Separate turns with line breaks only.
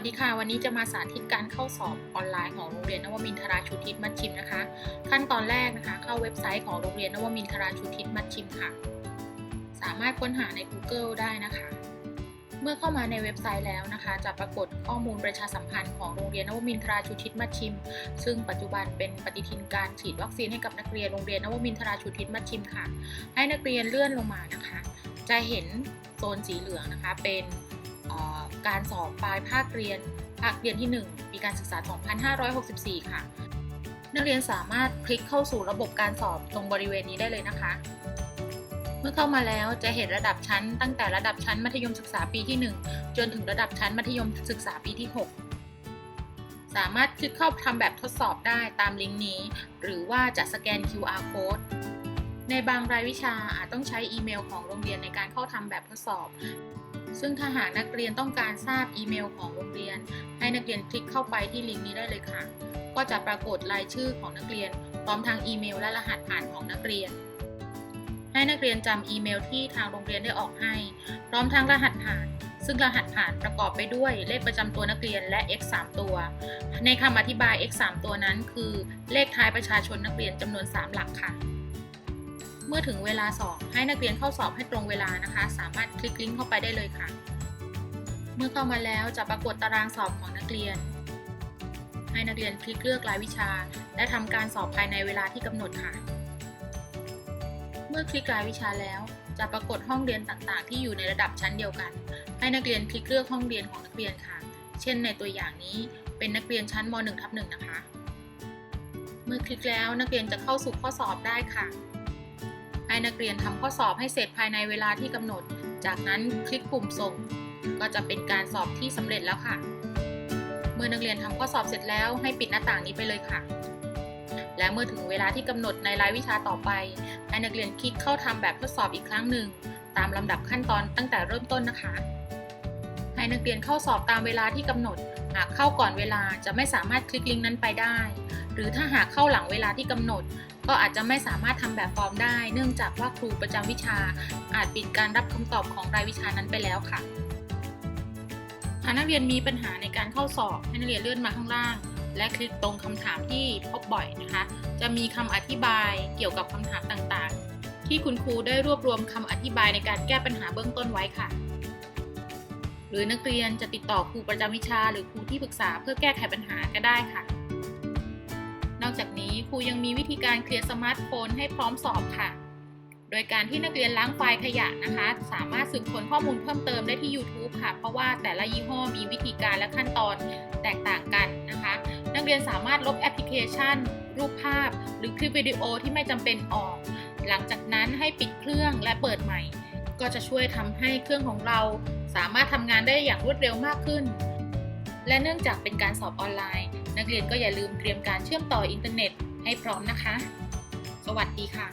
วัสดีค่ะวันนี้จะมาสาธิตการเข้าสอบออนไลน์ของโรงเรียนนวมินทราชูทิศมัชชิมนะคะ ขั้นตอนแรกนะคะ เข้าเว็บไซต์ของโรงเรียนนวมินทราชูทิศมัชชิมค่ะ สามารถค้นหาใน Google ได้นะคะ เมื่อเข้ามาในเว็บไซต์แล้วนะคะ จะปรากฏข้อมูลประชาสัมพันธ์ของโรงเรียนนวมินทราชูทิศมัชชิม ซึ่งปัจจุบันเป็นปฏิทินการฉีดวัคซีนให้กับนักเรียนโรงเรียนนวมินทราชูทิศมัชชิมค่ะ ให้นักเรียนเลื่อนลงมานะคะ จะเห็นโซนสีเหลืองนะคะเป็น การสอบปลายภาคเรียน ภาคเรียนที่ 1 ปีการศึกษา 2564 ค่ะ นักเรียนสามารถคลิกเข้าสู่ระบบการสอบตรงบริเวณนี้ได้เลยนะคะ เมื่อเข้ามาแล้วจะเห็นระดับชั้น ตั้งแต่ระดับชั้นมัธยมศึกษาปีที่ 1 จนถึงระดับชั้นมัธยมศึกษาปีที่ 6 สามารถคลิกเข้าทำแบบทดสอบได้ตามลิงก์นี้ หรือว่าจะสแกน QR code ในบางรายวิชาอาจต้องใช้อีเมลของโรงเรียนในการเข้าทำแบบทดสอบ ซึ่งถ้าหากนักเรียนต้องการทราบอีเมลของโรงเรียน ให้นักเรียนคลิกเข้าไปที่ลิงก์นี้ได้เลยค่ะ ก็จะปรากฏรายชื่อของนักเรียน พร้อมทางอีเมลและรหัสผ่านของนักเรียน ให้นักเรียนจำอีเมลที่ทางโรงเรียนได้ออกให้ พร้อมทั้งรหัสผ่าน ซึ่งรหัสผ่านประกอบไปด้วยเลขประจำตัวนักเรียนและ x 3ตัว ในคำอธิบาย x 3ตัวนั้นคือเลขท้ายประชาชนนักเรียนจำนวน 3 หลักค่ะ เมื่อถึงเวลาสอบ ให้นักเรียนเข้าสอบให้ตรงเวลานะคะ สามารถคลิกลิงก์เข้าไปได้เลยค่ะ เมื่อเข้ามาแล้วจะปรากฏตารางสอบของนักเรียน ให้นักเรียนคลิกเลือกรายวิชา และทำการสอบภายในเวลาที่กำหนดค่ะ เมื่อคลิกรายวิชาแล้ว จะปรากฏห้องเรียนต่างๆ ที่อยู่ในระดับชั้นเดียวกัน ให้นักเรียนคลิกเลือกห้องเรียนของนักเรียนค่ะ เช่นในตัวอย่างนี้เป็นนักเรียนชั้นม .1 ทับ1นะคะ เมื่อคลิกแล้วนักเรียนจะเข้าสู่ข้อสอบได้ค่ะ ให้นักเรียนทำข้อสอบให้เสร็จภายในเวลาที่กำหนด จากนั้นคลิกปุ่มส่ง ก็จะเป็นการสอบที่สำเร็จแล้วค่ะ เมื่อนักเรียนทำข้อสอบเสร็จแล้วให้ปิดหน้าต่างนี้ไปเลยค่ะ และเมื่อถึงเวลาที่กำหนดในรายวิชาต่อไป ให้นักเรียนคลิกเข้าทำแบบทดสอบอีกครั้งหนึ่ง ตามลำดับขั้นตอนตั้งแต่เริ่มต้นนะคะ ให้นักเรียนเข้าสอบตามเวลาที่กำหนด หากเข้าก่อนเวลาจะไม่สามารถคลิกลิงก์นั้นไปได้ หรือถ้าหากเข้าหลังเวลาที่กำหนด ก็อาจจะไม่สามารถทำแบบฟอร์มได้ เนื่องจากว่าครูประจำวิชา อาจปิดการรับคำตอบของรายวิชานั้นไปแล้วค่ะหากนักเรียนมีปัญหาในการเข้าสอบให้นักเรียนเลื่อนมาข้างล่าง และคลิกตรงคำถามที่พบบ่อยนะคะ จะมีคำอธิบายเกี่ยวกับคำถามต่างๆ ที่คุณครูได้รวบรวมคำอธิบายในการแก้ปัญหาเบื้องต้นไว้ค่ะ หรือนักเรียนจะติดต่อครูประจำวิชา หรือครูที่ปรึกษาเพื่อแก้ไขปัญหาก็ได้ค่ะ นอกจากนี้ครูยังมีวิธีการเคลียร์สมาร์ทโฟนให้พร้อมสอบค่ะ โดยการที่นักเรียนล้างไฟล์ขยะนะคะ สามารถสืบค้นข้อมูลเพิ่มเติมได้ที่ YouTube ค่ะ เพราะว่าแต่ละยี่ห้อมีวิธีการและขั้นตอนแตกต่างกันนะคะ นักเรียนสามารถลบแอปพลิเคชัน รูปภาพ หรือคลิปวิดีโอที่ไม่จำเป็นออก หลังจากนั้นให้ปิดเครื่องและเปิดใหม่ ก็จะช่วยทำให้เครื่องของเรา สามารถทำงานได้อย่างรวดเร็วมากขึ้น และเนื่องจากเป็นการสอบออนไลน์ นักเรียนก็อย่าลืมเตรียมการเชื่อมต่ออินเทอร์เน็ตให้พร้อมนะคะ สวัสดีค่ะ